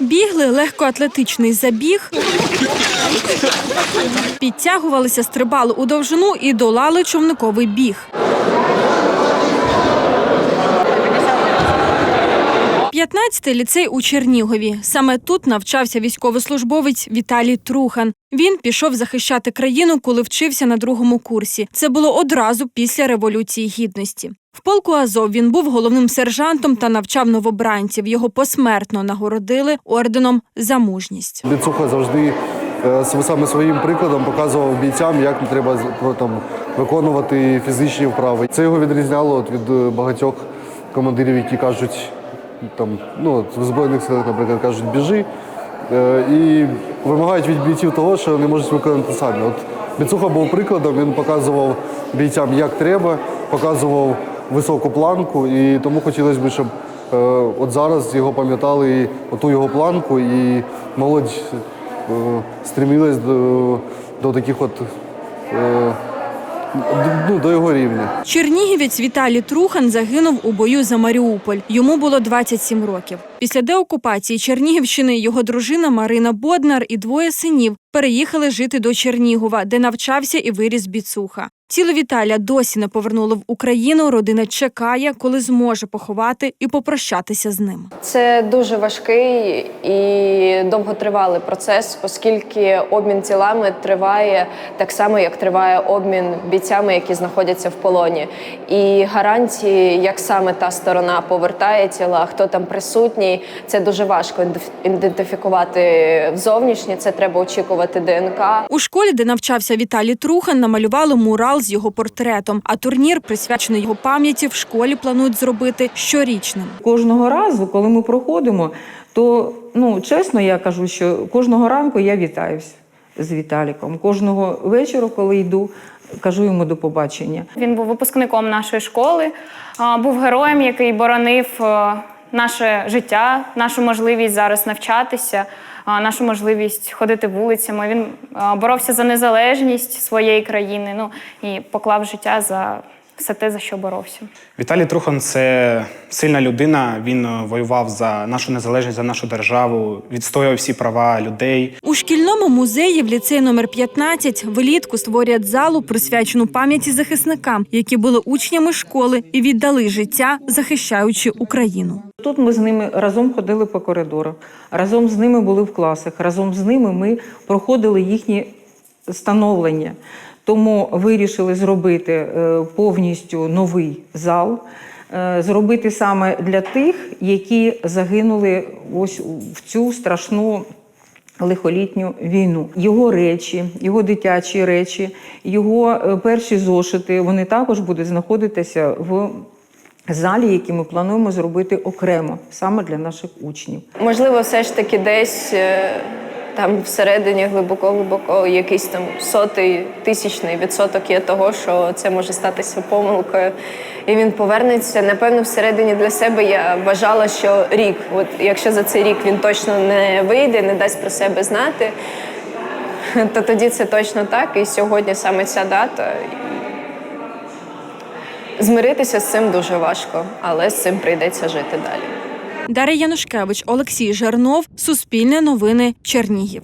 Бігли легкоатлетичний забіг, підтягувалися, стрибали у довжину і долали човниковий біг. 15-й ліцей у Чернігові. Саме тут навчався військовослужбовець Віталій Трухан. Він пішов захищати країну, коли вчився на другому курсі. Це було одразу після Революції Гідності. В полку Азов він був головним сержантом та навчав новобранців. Його посмертно нагородили орденом за мужність. Біцуха завжди е, саме своїм прикладом показував бійцям, як треба там, виконувати фізичні вправи. Це його відрізняло від е, багатьох командирів, які кажуть, там, ну, в Збройних силах, наприклад, кажуть, біжи. е, І вимагають від бійців того, що не можуть виконати самі. От Біцуха був прикладом, він показував бійцям, як треба, показував високу планку, і тому хотілося б, щоб е, от зараз його пам'ятали і оту його планку, і молодь е, стремилась до, до таких от е, ну, до його рівня. Чернігівець Віталій Трухан загинув у бою за Маріуполь. Йому було 27 років. Після деокупації Чернігівщини його дружина Марина Боднар і двоє синів переїхали жити до Чернігова, де навчався і виріс біцуха. Тіло Віталя досі не повернули в Україну. Родина чекає, коли зможе поховати і попрощатися з ним. Це дуже важкий і довготривалий процес, оскільки обмін тілами триває так само, як триває обмін бійцями, які знаходяться в полоні. І гарантії, як саме та сторона повертає тіла, хто там присутній, це дуже важко ідентиф- ідентифікувати зовнішнє. Це треба очікувати ДНК. У школі, де навчався Віталій Трухан, намалювали мурал з його портретом. А турнір, присвячений його пам'яті, в школі планують зробити щорічним. Кожного разу, коли ми проходимо, то ну чесно, я кажу, що кожного ранку я вітаюсь з Віталіком. Кожного вечора, коли йду, кажу йому до побачення. Він був випускником нашої школи, а, був героєм, який боронив наше життя, нашу можливість зараз навчатися, нашу можливість ходити вулицями. Він боровся за незалежність своєї країни. Ну і поклав життя за все те, за що боровся. Віталій Трухан це сильна людина. Він е, воював за нашу незалежність, за нашу державу, відстоював всі права людей. У шкільному музеї в ліцеї номер 15 влітку створять залу, присвячену пам'яті захисникам, які були учнями школи і віддали життя, захищаючи Україну. Тут ми з ними разом ходили по коридорах, разом з ними були в класах, разом з ними ми проходили їхні становлення. Тому вирішили зробити е, повністю новий зал, е, зробити саме для тих, які загинули ось в цю страшну лихолітню війну. Його речі, його дитячі речі, його е, перші зошити, вони також будуть знаходитися в залі, який ми плануємо зробити окремо саме для наших учнів. Можливо, все ж таки десь е, там всередині глибоко-глибоко якийсь там сотий тисячний відсоток є того, що це може статися помилкою. І він повернеться. Напевно, всередині для себе я вважала, що рік. От якщо за цей рік він точно не вийде, не дасть про себе знати, то тоді це точно так. І сьогодні саме ця дата. Змиритися з цим дуже важко, але з цим прийдеться жити далі. Дар'я Янушкевич, Олексій Жернов, Суспільне новини, Чернігів.